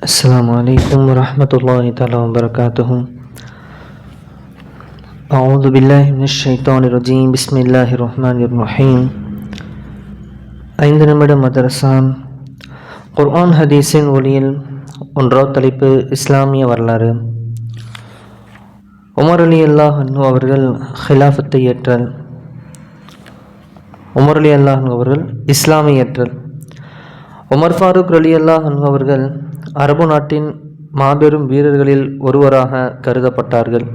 السلام عليكم ورحمة الله تعالى وبركاته أعوذ بالله من الشيطان الرجيم بسم الله الرحمن الرحيم ஐந்து நிமிட மதரசான் குர்ஆன் ஹதீஸின் ஒளியில் ஒன்றாவது தலைப்பு இஸ்லாமிய வரலாறு உமர் அலி அல்லாஹ் அன்ஹு அவர்கள் ஹிலாஃபத்தை ஏற்றல் உமர் அலி அல்லாஹ் அவர்கள் இஸ்லாமை ஏற்றல் உமர் ஃபாரூக் அலி அல்லாஹ் அன்ஹு அவர்கள் அரபு நாட்டின் மாபெரும் வீரர்களில் ஒருவராக கருதப்பட்டார்கள்.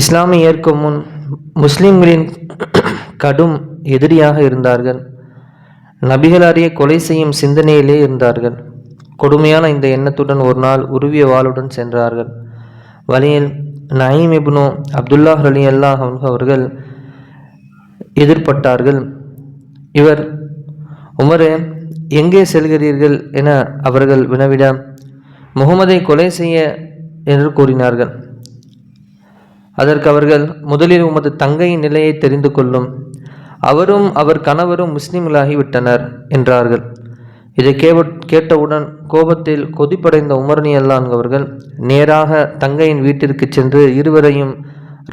இஸ்லாமை ஏற்கும் முன் முஸ்லிம்களின் கடும் எதிரியாக இருந்தார்கள். நபிகளாரியை கொலை செய்யும் சிந்தனையிலே இருந்தார்கள். கொடுமையான இந்த எண்ணத்துடன் ஒரு நாள் உருவிய வாளுடன் சென்றார்கள். வழியில் நயீம் இப்னு அப்துல்லாஹ் அலி அல்லாஹ் அவர்கள் எதிர்பட்டார்கள். இவர் உமரே எங்கே செல்கிறீர்கள் என அவர்கள் வினவிட முகமதை கொலை செய்ய என்று கூறினார்கள். அதற்கு அவர்கள் முதலில் உமது தங்கையின் நிலையை தெரிந்து கொள்ளும். அவரும் அவர் கணவரும் முஸ்லிம்களாகிவிட்டனர் என்றார்கள். இதை கேவ கேட்டவுடன் கோபத்தில் கொதிப்படைந்த உமர்னி அல்லான் அவர்கள் நேராக தங்கையின் வீட்டிற்கு சென்று இருவரையும்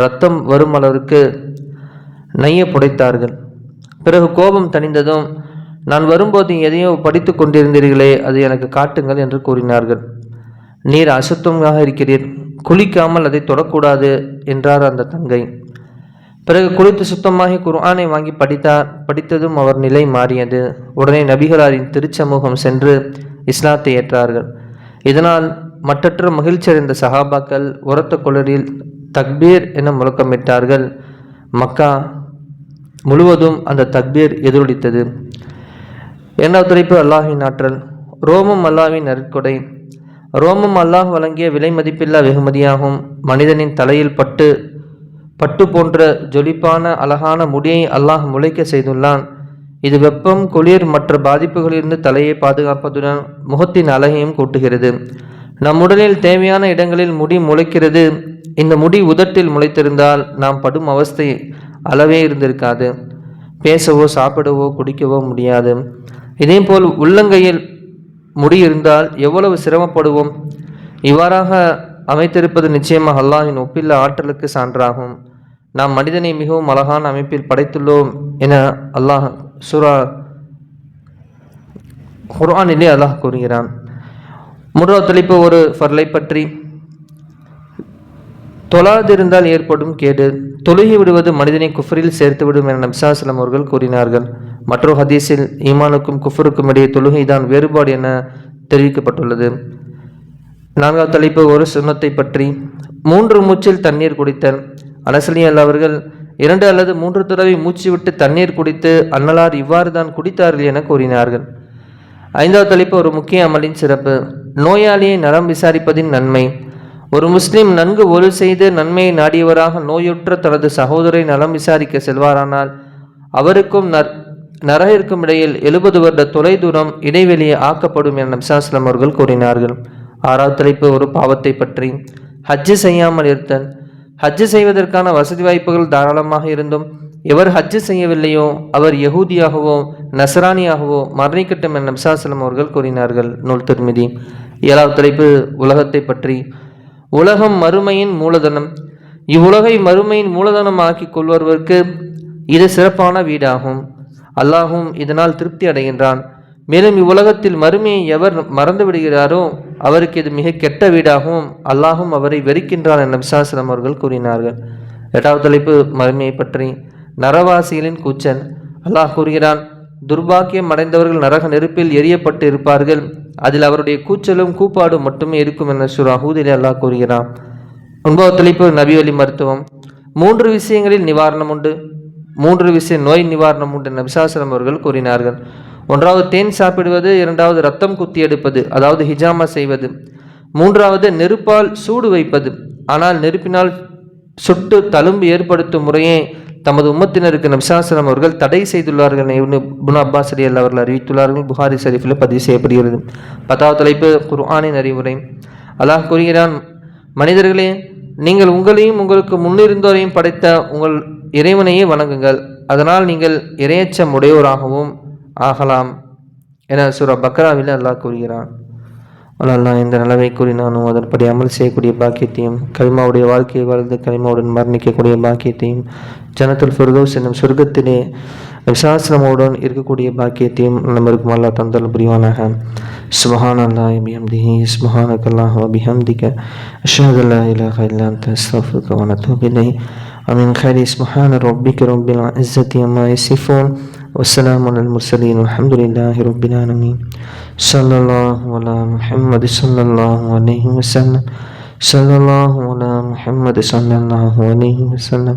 ரத்தம் வரும் அளவிற்கு நைய புடைத்தார்கள். பிறகு கோபம் தணிந்ததும் நான் வரும்போது எதையோ படித்து கொண்டிருந்தீர்களே அது எனக்கு காட்டுங்கள் என்று கூறினார்கள். நீர் அசுத்தமாக இருக்கிறீர் குளிக்காமல் அதை தொடக்கூடாது என்றார் அந்த தங்கை. பிறகு குளித்து சுத்தமாகி குர்ஆனை வாங்கி படித்தார். படித்ததும் அவர் நிலை மாறியது. உடனே நபிகளாரின் திருச்சமூகம் சென்று இஸ்லாத்தை ஏற்றார்கள். இதனால் மற்றற்ற மகிழ்ச்சியடைந்த சஹாபாக்கள் உரத்த குளரில் தக்பீர் என முழக்கமிட்டார்கள். மக்கா முழுவதும் அந்த தக்பீர் எதிரொலித்தது. இரண்டாவது துடைப்பு அல்லாஹின் ஆற்றல். ரோமம் அல்லாவின் நற்கொடை. ரோமம் அல்லாஹ் வழங்கிய விலை மதிப்பில்லா வெகுமதியாகும். மனிதனின் தலையில் பட்டு பட்டு போன்ற ஜொலிப்பான அழகான முடியை அல்லாஹ் முளைக்க செய்துள்ளான். இது வெப்பம் குளிர் மற்ற பாதிப்புகளிலிருந்து தலையை பாதுகாப்பதுடன் முகத்தின் அழகையும் கூட்டுகிறது. நம் உடலில் தேவையான இடங்களில் முடி முளைக்கிறது. இந்த முடி உதட்டில் முளைத்திருந்தால் நாம் படும் அவஸ்தை அளவே இருந்திருக்காது. பேசவோ சாப்பிடவோ குடிக்கவோ முடியாது. இதேபோல் உள்ளங்கையில் முடி இருந்தால் எவ்வளவு சிரமப்படுவோம்? இவ்வாறாக அமைத்திருப்பது நிச்சயமாக அல்லாஹின் ஒப்பில்ல ஆற்றலுக்கு சான்றாகும். நாம் மனிதனை மிகவும் அழகான அமைப்பில் படைத்துள்ளோம் என அல்லாஹ் சுரா குர்ஆனிலே அல்லாஹ் கூறுகிறான். மூன்றாவது தலைப்பு ஒரு ஃபர்லை பற்றி. தொழாதிருந்தால் ஏற்படும் கேடு. தொழுகி விடுவது மனிதனை குஃபரில் சேர்த்துவிடும் என நம்சாஸ்லம் அவர்கள் கூறினார்கள். மற்றொரு ஹதீஸில் ஈமானுக்கும் குஃபருக்கும் இடையே தொழுகைதான் வேறுபாடு என தெரிவிக்கப்பட்டுள்ளது. நான்காவது தலைப்பு ஒரு சுண்ணத்தை பற்றி. மூன்று மூச்சில் தண்ணீர் குடித்தல் அனசலி அவர்கள் இரண்டு அல்லது மூன்று தடவை மூச்சு விட்டு தண்ணீர் குடித்து அன்னலார் இவ்வாறு தான் குடித்தார்கள் என கூறினார்கள். ஐந்தாவது தலைப்பு ஒரு முக்கிய அமலின் சிறப்பு. நோயாளியை நலம் விசாரிப்பதின் நன்மை. ஒரு முஸ்லிம் நன்கு ஒழு செய்து நன்மையை நாடியவராக நோயுற்ற தனது சகோதரை நலம் விசாரிக்க செல்வாரானால் அவருக்கும் நற் நரகிற்கும் இடையில் எழுபது வருட தொலைதூரம் இடைவெளியை ஆக்கப்படும் என நம்சாஸ்லம் அவர்கள் கூறினார்கள். ஆறாவது தலைப்பு ஒரு பாவத்தை பற்றி. ஹஜ்ஜு செய்யாமல் இருத்தல். ஹஜ்ஜு செய்வதற்கான வசதி வாய்ப்புகள் தாராளமாக இருந்தும் எவர் ஹஜ்ஜு செய்யவில்லையோ அவர் யகூதியாகவோ நசரானியாகவோ மரணிக்கட்டும் என நம்சாஸ்லம் அவர்கள் கூறினார்கள். நூல் திருமிதி. ஏழாவது தலைப்பு உலகத்தை பற்றி. உலகம் மறுமையின் மூலதனம். இவ்வுலகை மறுமையின் மூலதனம் ஆக்கி கொள்வதற்கு இது சிறப்பான வீடாகும். அல்லாஹும் இதனால் திருப்தி அடைகின்றான். மேலும் இவ்வுலகத்தில் மறுமையை எவர் மறந்து விடுகிறாரோ அவருக்கு இது மிக கெட்ட வீடாகவும் அல்லாஹும் அவரை வெறுக்கின்றான் என விசாசனம் அவர்கள் கூறினார்கள். எட்டாவது தலைப்பு மறுமையை பற்றி. நரவாசிகளின் கூச்சன் அல்லாஹ் கூறுகிறான் துர்பாக்கியம் அடைந்தவர்கள் நரக நெருப்பில் எரியப்பட்டு இருப்பார்கள். அதில் அவருடைய கூச்சலும் கூப்பாடும் மட்டுமே இருக்கும் என சுரா ஹூதிலே அல்லாஹ் கூறுகிறான். ஒன்பது தலைப்பு நபி வழி மருத்துவம். மூன்று விஷயங்களில் நிவாரணம் உண்டு. மூன்று விஷய நோய் நிவாரணம் உண்டு என அவர்கள் கூறினார்கள். ஒன்றாவது தேன் சாப்பிடுவது இரண்டாவது ரத்தம் குத்தி எடுப்பது அதாவது ஹிஜாமா செய்வது. மூன்றாவது நெருப்பால் சூடு வைப்பது. ஆனால் நெருப்பினால் சுட்டு தழும்பு ஏற்படுத்தும் முறையே தமது உம்மத்தினருக்கு நம்சாசனம் அவர்கள் தடை செய்துள்ளார்கள் புன் அப்பாஸ் அலி அல்ல அவர்கள் அறிவித்துள்ளார்கள். புகாரி ஷரீஃபில் பதிவு செய்யப்படுகிறது. பத்தாவது தலைப்பு குர்ஆனின் அறிவுரை. அல்லாஹ் கூறுகிறான் மனிதர்களே நீங்கள் உங்களையும் உங்களுக்கு முன்னிருந்தோரையும் படைத்த உங்கள் இறைவனையே வணங்குங்கள். அதனால் நீங்கள் இரையச்சம் உடையோராகவும் ஆகலாம் என சுர பக்ராவில் அல்லாஹ் கூறுகிறான். அல்லா இந்த நிலவை கூறினானோ அதன்படி அமல் செய்யக்கூடிய பாக்கியத்தையும் கலிமாவுடைய வாழ்க்கையை வாழ்ந்து கலிமாவுடன் மரணிக்கக்கூடிய பாக்கியத்தையும் ஜனத்துல் ஃபிர்தோஸ் என்னும் சொர்க்கத்திலே விசாசனமுடன் இருக்கக்கூடிய பாக்கியத்தையும் நம்மருக்கும் அல்லா தந்தல் புரிவானாக சுபஹான் அல்லாஹ் பிஹம்திஹி சுபஹானக் அல்லாஹ் பிஹம்திக அஷ்ஹது அல்லா இலாஹ இல்லா அன்த அஸ்தக்ஃபிருக வ அத்தூபு இலைஹ் ومن خير سبحان ربك رب العزة عما يصفون والسلام على المرسلين والحمد لله رب العالمين صلى الله على محمد صلى الله عليه وسلم صلى الله على محمد صلى الله عليه وسلم